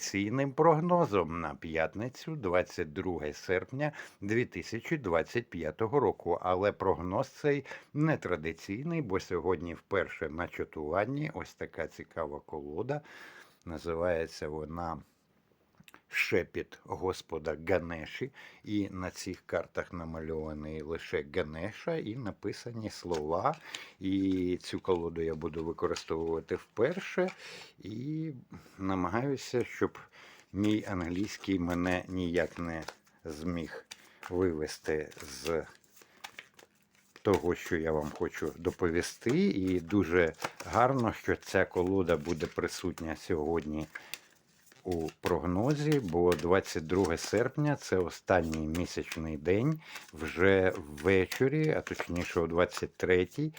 традиційним прогнозом на п'ятницю, 22 серпня 2025 року. Але прогноз цей нетрадиційний, бо сьогодні вперше на чатуванні ось така цікава колода. Називається вона Шепіт Господа Ганеші, і на цих картах намальований лише Ганеша, і написані слова. І цю колоду я буду використовувати вперше. І намагаюся, щоб мій англійський мене ніяк не зміг вивести з того, що я вам хочу доповісти. І дуже гарно, що ця колода буде присутня сьогодні у прогнозі, бо 22 серпня це останній місячний день, вже ввечері, а точніше о 23-й.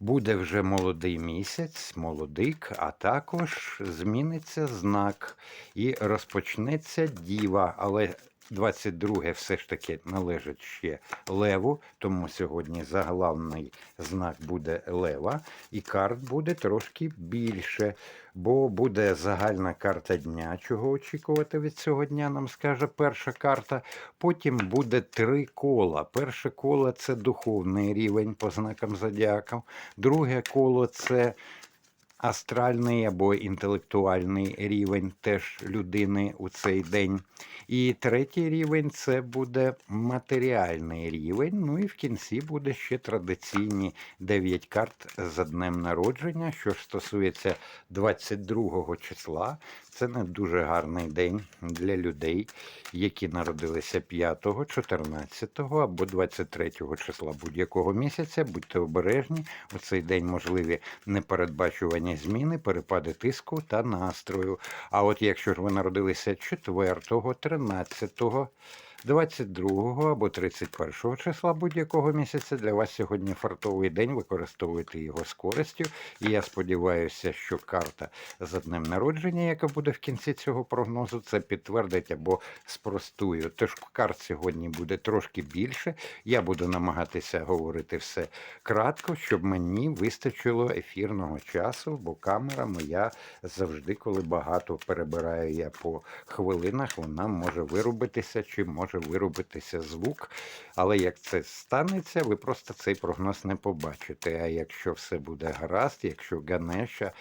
Буде вже молодий місяць, молодик, а також зміниться знак і розпочнеться діва. Але 22 все ж таки належить ще леву, тому сьогодні заглавний знак буде лева, і карт буде трошки більше, бо буде загальна карта дня, чого очікувати від цього дня, нам скаже перша карта. Потім буде три кола. Перше коло це духовний рівень по знакам зодіака. Друге коло це астральний або інтелектуальний рівень теж людини у цей день. І третій рівень це буде матеріальний рівень. Ну і в кінці буде ще традиційні 9 карт за днем народження. Що стосується 22 числа, це не дуже гарний день для людей, які народилися 5, 14 або 23 числа будь-якого місяця. Будьте обережні. У цей день можливі непередбачувані зміни, перепади тиску та настрою. А от якщо ж ви народилися 4, 13, 22 або 31 числа будь-якого місяця для вас сьогодні фартовий день. Використовуйте його з користю. І я сподіваюся, що карта за днем народження, яка буде в кінці цього прогнозу, це підтвердить або спростує. Тож карт сьогодні буде трошки більше. Я буду намагатися говорити все кратко, щоб мені вистачило ефірного часу, бо камера моя завжди, коли багато перебираю я по хвилинах, вона може вирубитися чи може вирубитися звук. Але як це станеться, ви просто цей прогноз не побачите. А якщо все буде гаразд, якщо Ганеша,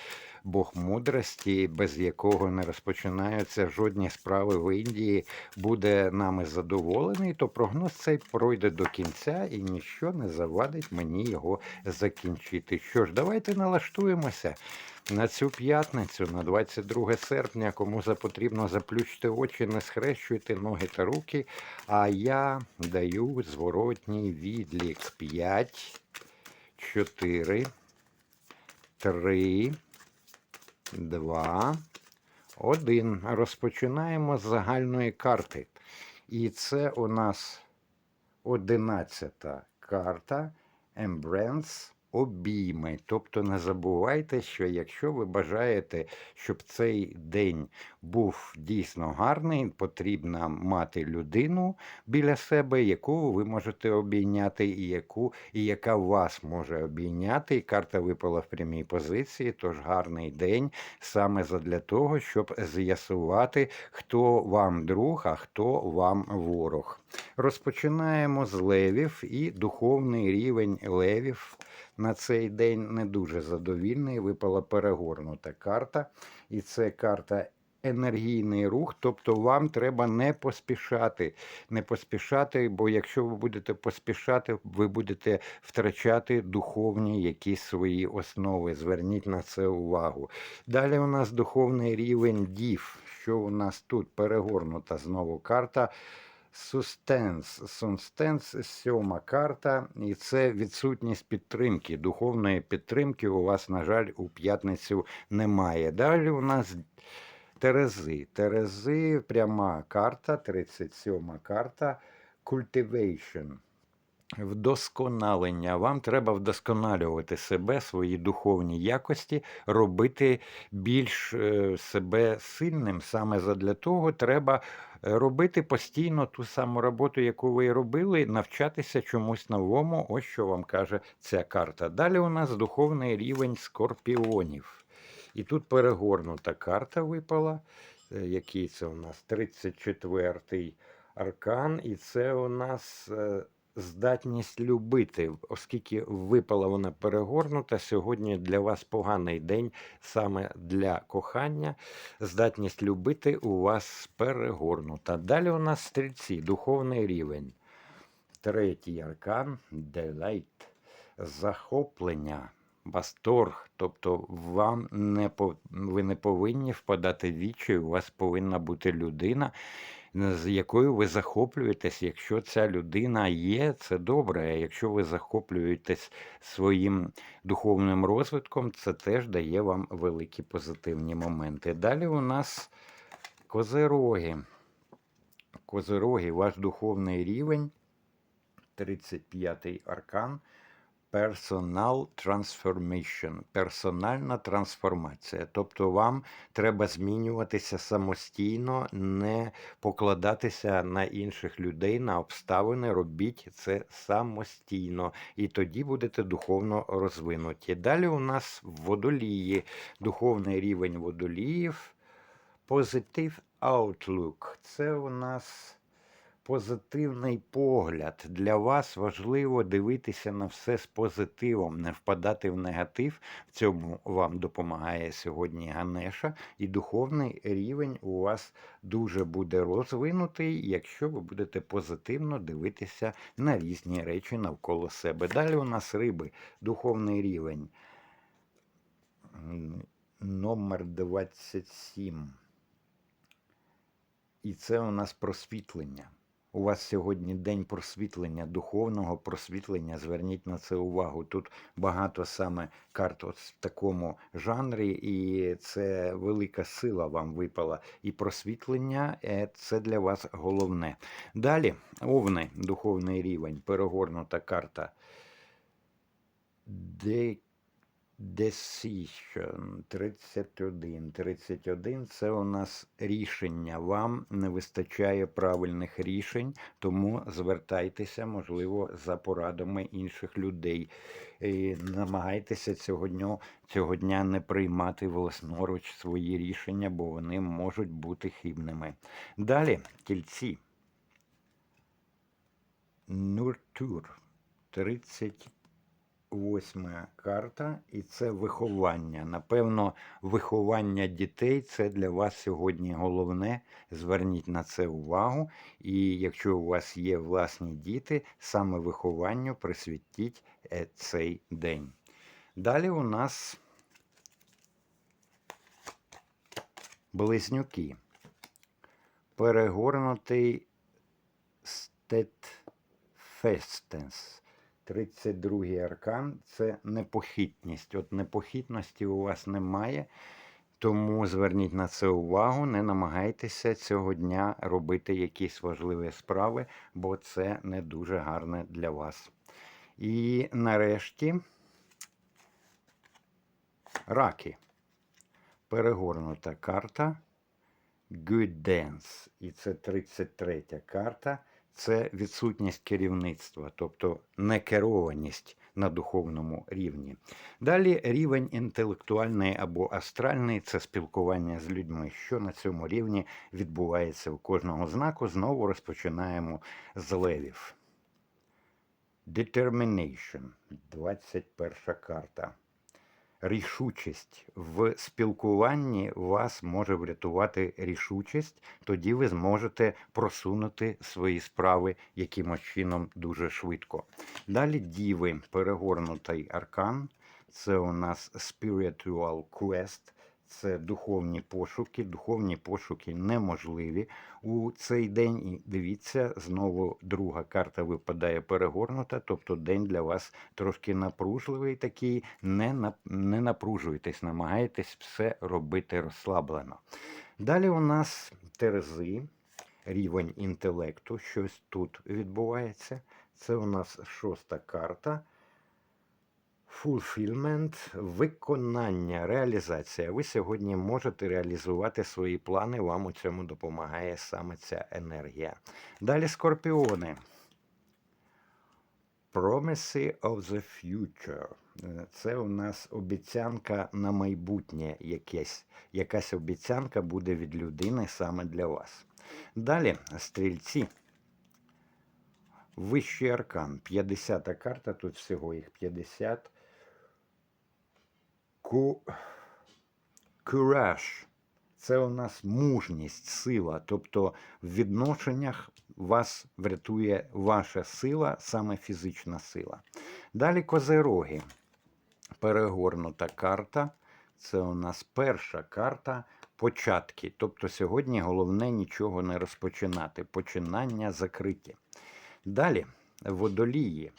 Бог мудрості, без якого не розпочинаються жодні справи в Індії, буде нами задоволений, то прогноз цей пройде до кінця і ніщо не завадить мені його закінчити. Що ж, давайте налаштуємося на цю п'ятницю, на 22 серпня, кому запотрібно заплющити очі, не схрещуйте ноги та руки. А я даю зворотній відлік 5, 4, 3, 2, 1. Розпочинаємо з загальної карти. І це у нас 11 карта Embrace обійми. Тобто не забувайте, що якщо ви бажаєте, щоб цей день був дійсно гарний, потрібно мати людину біля себе, яку ви можете обійняти, і яку і яка вас може обійняти. І карта випала в прямій позиції, тож гарний день саме задля того, щоб з'ясувати, хто вам друг, а хто вам ворог. Розпочинаємо з левів і духовний рівень левів на цей день не дуже задовільний. Випала перегорнута карта, і це карта. Енергійний рух, тобто вам треба не поспішати, не поспішати, бо якщо ви будете поспішати, ви будете втрачати духовні якісь свої основи. Зверніть на це увагу. Далі у нас духовний рівень дів. Що у нас тут перегорнута знову карта. Сустенс. Сустенс сьома карта, і це відсутність підтримки. Духовної підтримки у вас, на жаль, у п'ятницю немає. Далі у нас Терези. Терези, пряма карта, 37 карта. Cultivation. Вдосконалення. Вам треба вдосконалювати себе, свої духовні якості, робити більш е, себе сильним. Саме задля того треба е, робити постійно ту саму роботу, яку ви робили, навчатися чомусь новому. Ось що вам каже ця карта. Далі у нас духовний рівень скорпіонів. І тут перегорнута карта випала. Е, Який це у нас 34-й аркан, і це у нас е, здатність любити, оскільки випала вона перегорнута. Сьогодні для вас поганий день саме для кохання. Здатність любити у вас перегорнута. Далі у нас стрільці, духовний рівень. Третій аркан Delight. Захоплення, восторг. Тобто вам не ви не повинні впадати в вічі, у вас повинна бути людина, з якою ви захоплюєтесь. Якщо ця людина є, це добре. А якщо ви захоплюєтесь своїм духовним розвитком, це теж дає вам великі позитивні моменти. Далі у нас козероги. Козероги, ваш духовний рівень. 35-й аркан. Personal transformation, персональна трансформація. Тобто вам треба змінюватися самостійно, не покладатися на інших людей, на обставини. Робіть це самостійно, і тоді будете духовно розвинуті. Далі у нас водолії, духовний рівень водоліїв. Positive Outlook. Це у нас позитивний погляд. Для вас важливо дивитися на все з позитивом, не впадати в негатив. В цьому вам допомагає сьогодні Ганеша, і духовний рівень у вас дуже буде розвинутий, якщо ви будете позитивно дивитися на різні речі навколо себе. Далі у нас риби, духовний рівень. Номер 27. І це у нас просвітлення. У вас сьогодні день просвітлення, духовного просвітлення. Зверніть на це увагу. Тут багато саме карт от в такому жанрі, і це велика сила вам випала. І просвітлення е, це для вас головне. Далі, овни, духовний рівень, перегорнута карта. Де Decision 31. 31 це у нас рішення. Вам не вистачає правильних рішень, тому звертайтеся, можливо, за порадами інших людей. І намагайтеся цього дня, цього дня не приймати власноруч свої рішення, бо вони можуть бути хибними. Далі, тільці. Нуртур 30 восьма карта, і це виховання. Напевно, виховання дітей це для вас сьогодні головне. Зверніть на це увагу. І якщо у вас є власні діти, саме вихованню присвятіть е, цей день. Далі у нас близнюки. Перегорнутий стетфестенс. 32-й аркан це непохитність. От непохитності у вас немає, тому зверніть на це увагу, не намагайтеся цього дня робити якісь важливі справи, бо це не дуже гарне для вас. І нарешті раки. Перегорнута карта. Good Dance. І це 33 карта це відсутність керівництва, тобто некерованість на духовному рівні. Далі рівень інтелектуальний або астральний це спілкування з людьми. Що на цьому рівні відбувається у кожного знаку. Знову розпочинаємо з левів. Determination. 21 карта рішучість в спілкуванні вас може врятувати рішучість, тоді ви зможете просунути свої справи якимось чином дуже швидко. Далі діви, перегорнутий аркан. Це у нас Spiritual Quest. Це духовні пошуки. Духовні пошуки неможливі у цей день. І дивіться, знову друга карта випадає перегорнута, тобто день для вас трошки напружливий такий. Не, не напружуйтесь, намагайтесь все робити розслаблено. Далі у нас терези, рівень інтелекту, щось тут відбувається. Це у нас шоста карта. Fulfillment – виконання, реалізація. Ви сьогодні можете реалізувати свої плани, вам у цьому допомагає саме ця енергія. Далі скорпіони. Promise of the future. Це у нас обіцянка на майбутнє якесь. Якась обіцянка буде від людини саме для вас. Далі, стрільці. Вищий аркан. 50-та карта, тут всього їх 50. Ку... Courage. Це у нас мужність, сила. Тобто в відношеннях вас врятує ваша сила, саме фізична сила. Далі козероги. Перегорнута карта. Це у нас перша карта початки. Тобто сьогодні головне нічого не розпочинати. Починання закриті. Далі водолії.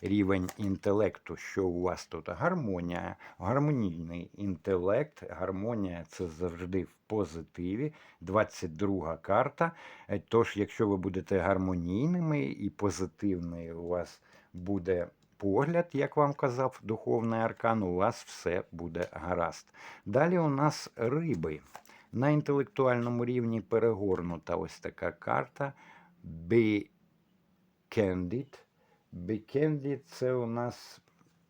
Рівень інтелекту, що у вас тут гармонія, гармонійний інтелект. Гармонія це завжди в позитиві. 22 карта. Е, Тож, якщо ви будете гармонійними і позитивний, у вас буде погляд, як вам казав духовний аркан, у вас все буде гаразд. Далі у нас риби. На інтелектуальному рівні перегорнута ось така карта. Be candid. Candid – це у нас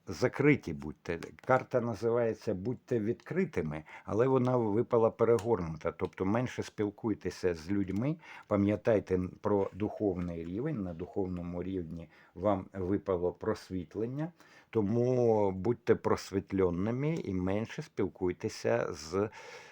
закриті будьте. Карта називається Будьте відкритими, але вона випала перегорнута. Тобто менше спілкуйтеся з людьми, пам'ятайте про духовний рівень. На духовному рівні вам випало просвітлення, тому будьте просвітленими і менше спілкуйтеся з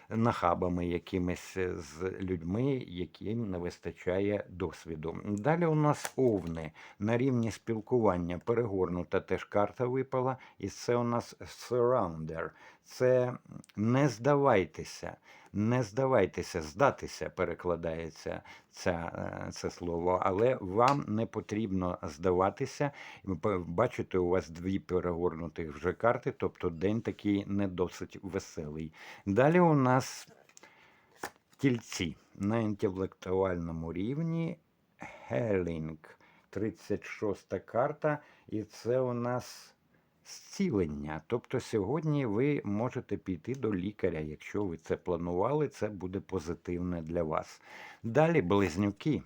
нахабами якимись з людьми, яким не вистачає досвіду. Далі у нас овни на рівні спілкування перегорнута теж карта випала, і це у нас surrounder. Це не здавайтеся, не здавайтеся, здатися перекладається ця, е, це слово, але вам не потрібно здаватися. Бачите, у вас дві перегорнутих вже карти, тобто день такий не досить веселий. Далі у нас тільці на інтелектуальному рівні Хелінг, 36 карта, і це у нас зцілення. Тобто сьогодні ви можете піти до лікаря. Якщо ви це планували, це буде позитивне для вас. Далі близнюки.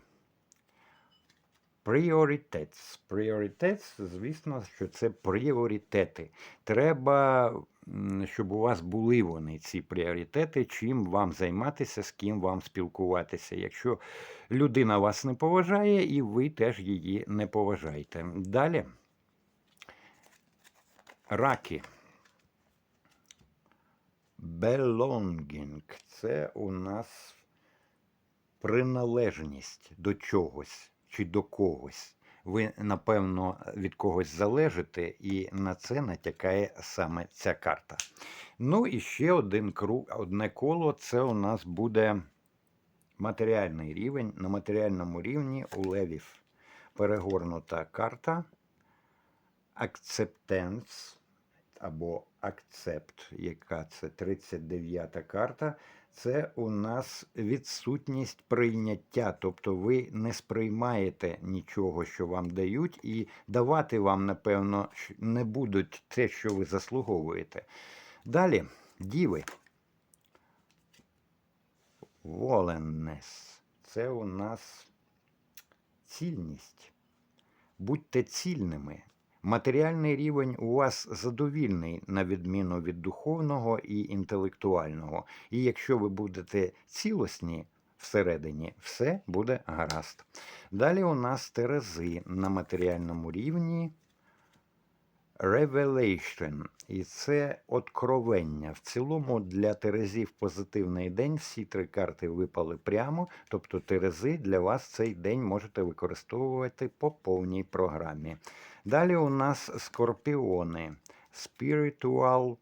Prioritets. Prioritets, звісно, що це пріоритети. Треба, щоб у вас були вони, ці пріоритети, чим вам займатися, з ким вам спілкуватися. Якщо людина вас не поважає, і ви теж її не поважаєте. Далі. Раки. Belonging – це у нас приналежність до чогось чи до когось. Ви, напевно, від когось залежите, і на це натякає саме ця карта. Ну і ще один круг, одне коло це у нас буде матеріальний рівень. На матеріальному рівні у левів перегорнута карта. Acceptance або акцепт, яка це 39-та карта. Це у нас відсутність прийняття, тобто ви не сприймаєте нічого, що вам дають, і давати вам, напевно, не будуть те, що ви заслуговуєте. Далі, діви. Воленнес. Це у нас цільність. Будьте цільними. Матеріальний рівень у вас задовільний, на відміну від духовного і інтелектуального. І якщо ви будете цілісні всередині, все буде гаразд. Далі у нас терези на матеріальному рівні. Revelation. І це откровення. В цілому для Терезів позитивний день. Всі три карти випали прямо. Тобто Терези для вас цей день можете використовувати по повній програмі. Далі у нас скорпіони. Spiritual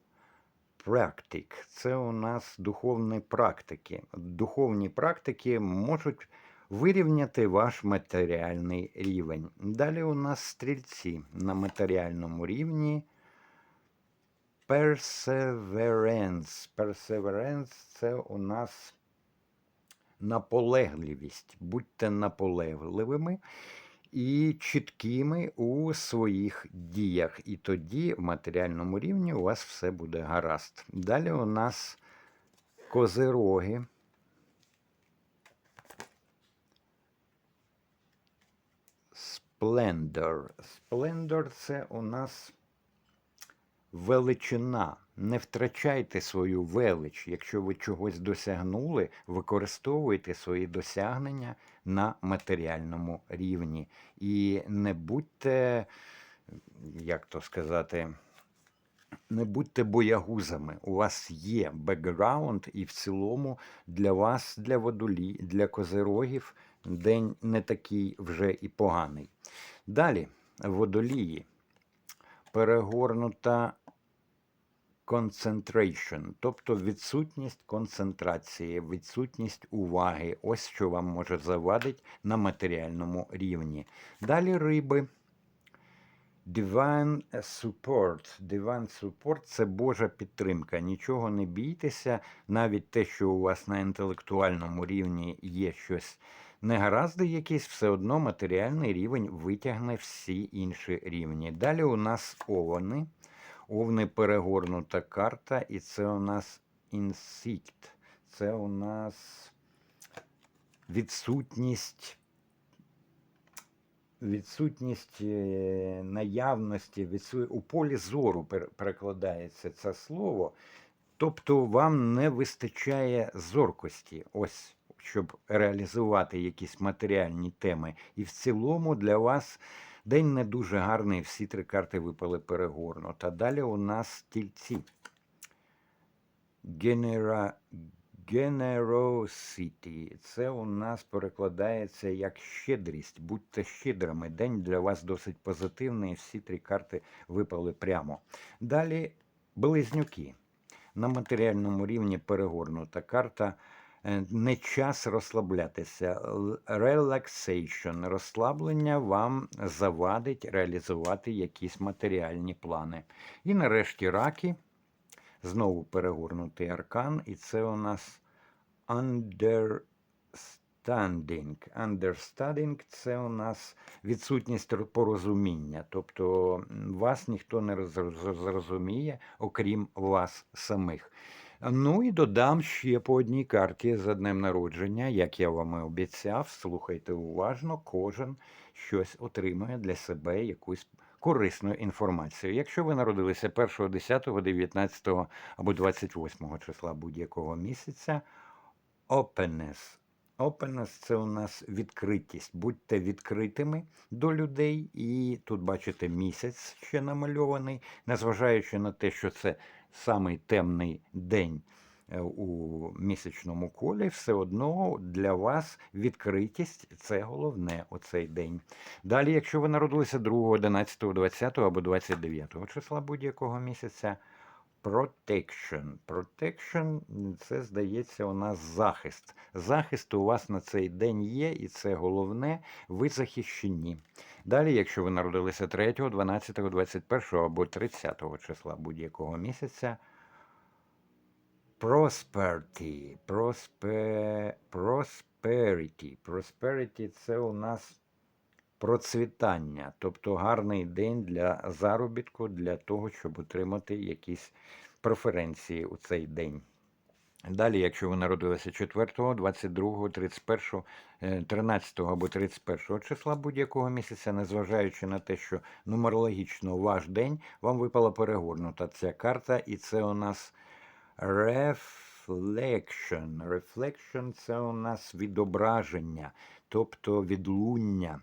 Practic. Це у нас духовні практики. Духовні практики можуть вирівняти ваш матеріальний рівень. Далі у нас стрільці на матеріальному рівні. Perseverance. Perseverance це у нас наполегливість. Будьте наполегливими і чіткими у своїх діях. І тоді в матеріальному рівні у вас все буде гаразд. Далі у нас козироги. Splendor. Splendor це у нас величина. Не втрачайте свою велич. Якщо ви чогось досягнули, використовуйте свої досягнення на матеріальному рівні. І не будьте, як то сказати, не будьте боягузами. У вас є бекграунд, і в цілому для вас, для водолі, для козирогів, день не такий вже і поганий. Далі, водолії, перегорнута concentration, тобто відсутність концентрації, відсутність уваги. Ось що вам може завадити на матеріальному рівні. Далі риби. Divine support. Divine support – це Божа підтримка. Нічого не бійтеся, навіть те, що у вас на інтелектуальному рівні є щось негаразди якісь, все одно матеріальний рівень витягне всі інші рівні. Далі у нас овни. Овни перегорнута карта, і це у нас інсікт. Це у нас відсутність відсутність е, наявності, відсу... у полі зору перекладається це слово. Тобто вам не вистачає зоркості, ось щоб реалізувати якісь матеріальні теми. І в цілому для вас день не дуже гарний, всі три карти випали перегорнуто. Далі у нас тільці. Генера... Generosity. Це у нас перекладається як щедрість. Будьте щедрими. День для вас досить позитивний. Всі три карти випали прямо. Далі близнюки. На матеріальному рівні перегорнута карта. Е, Не час розслаблятися. Relaxation. Розслаблення вам завадить реалізувати якісь матеріальні плани. І нарешті раки. Знову перегорнутий аркан, і це у нас understanding. Understanding – це у нас відсутність порозуміння. Тобто вас ніхто не зрозуміє, окрім вас самих. Ну і додам ще по одній карті за днем народження, як я вам і обіцяв. Слухайте уважно, кожен щось отримує для себе якусь корисну інформацію. Якщо ви народилися 1, 10, 19 або 28 числа будь-якого місяця, openness. Openness – це у нас відкритість. Будьте відкритими до людей, і тут бачите місяць ще намальований, незважаючи на те, що це самий темний день е, у місячному колі, все одно для вас відкритість це головне у цей день. Далі, якщо ви народилися 2, 11, 20 або 29 числа будь-якого місяця, protection. Protection – це, здається, у нас захист. Захист у вас на цей день є, і це головне, ви захищені. Далі, якщо ви народилися 3, 12, 21 або 30 числа будь-якого місяця, prosperity. Prospe... Prosperity. Prosperity – це у нас процвітання, тобто гарний день для заробітку, для того, щоб отримати якісь преференції у цей день. Далі, якщо ви народилися 4, 22, 31, е, 13 або 31 числа будь-якого місяця, незважаючи на те, що нумерологічно ваш день, вам випала перегорнута ця карта, і це у нас reflection. Reflection – це у нас відображення, тобто відлуння.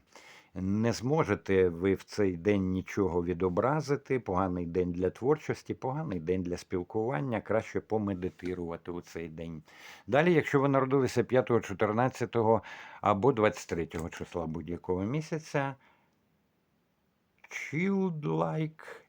Не зможете ви в цей день нічого відобразити. Поганий день для творчості, поганий день для спілкування. Краще помедитирувати у цей день. Далі, якщо ви народилися 5, 14 або 23 числа будь-якого місяця, childlike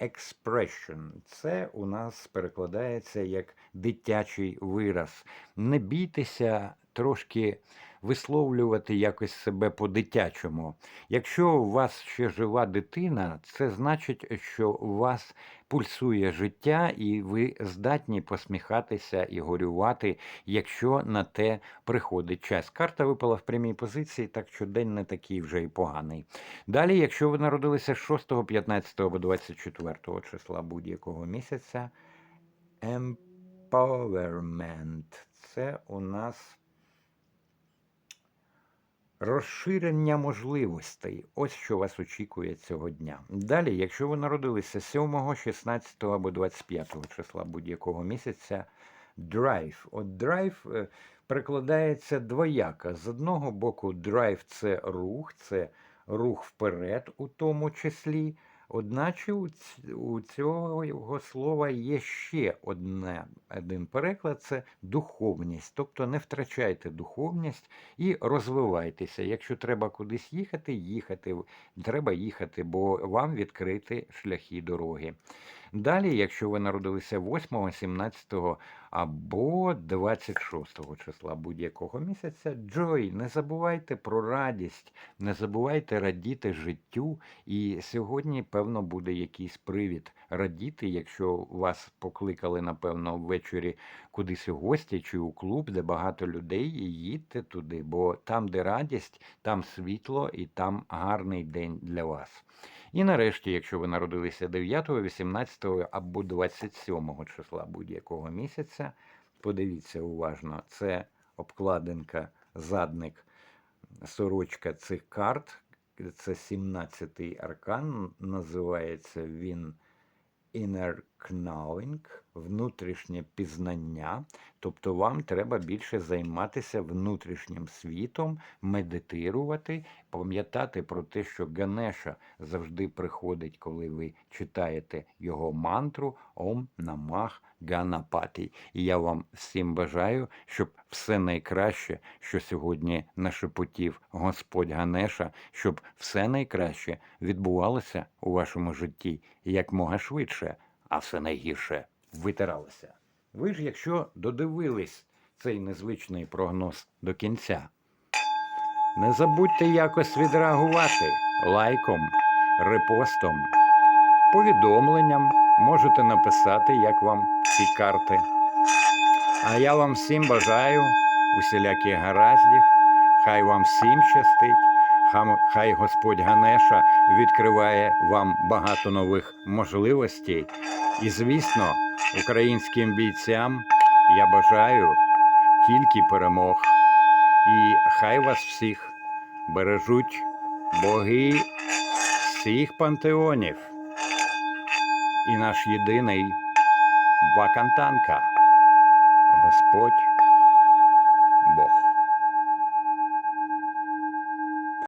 expression. Це у нас перекладається як дитячий вираз. Не бійтеся трошки висловлювати якось себе по-дитячому. Якщо у вас ще жива дитина, це значить, що у вас пульсує життя, і ви здатні посміхатися і горювати, якщо на те приходить час. Карта випала в прямій позиції, так що день не такий вже і поганий. Далі, якщо ви народилися 6, 15 або 24 числа будь-якого місяця, empowerment – це у нас Розширення можливостей. Ось що вас очікує цього дня. Далі, якщо ви народилися 7, 16 або 25 числа будь-якого місяця, драйв. От драйв прикладається перекладається двояко. З одного боку, драйв це рух, це рух вперед, у тому числі. Одначе у, у цього його слова є ще одне, один переклад це духовність. Тобто не втрачайте духовність і розвивайтеся. Якщо треба кудись їхати, їхати. Треба їхати, бо вам відкрити шляхи дороги. Далі, якщо ви народилися 8, 17 або 26 числа будь-якого місяця, Джой, не забувайте про радість, не забувайте радіти життю. І сьогодні, певно, буде якийсь привід радіти, якщо вас покликали, напевно, ввечері кудись у гості чи у клуб, де багато людей, їдьте туди, бо там, де радість, там світло і там гарний день для вас. І нарешті, якщо ви народилися 9, 18 або 27 числа будь-якого місяця, подивіться уважно, це обкладинка, задник, сорочка цих карт. Це 17-й аркан, називається він Inner Knowing, внутрішнє пізнання. Тобто вам треба більше займатися внутрішнім світом, медитирувати, пам'ятати про те, що Ганеша завжди приходить, коли ви читаєте його мантру Ом Намах Ганапаті. І я вам всім бажаю, щоб все найкраще, що сьогодні нашепотів Господь Ганеша, щоб все найкраще відбувалося у вашому житті якмога швидше, а все найгірше витиралося. Ви ж, якщо додивились цей незвичний прогноз до кінця, не забудьте якось відреагувати лайком, репостом, повідомленням. Можете написати, як вам ці карти. А я вам всім бажаю усіляких гараздів. Хай вам всім щастить. Хай Господь Ганеша відкриває вам багато нових можливостей. І, звісно, українським бійцям я бажаю тільки перемог. І хай вас всіх бережуть боги всіх пантеонів. І наш єдиний Вакантанка. Господь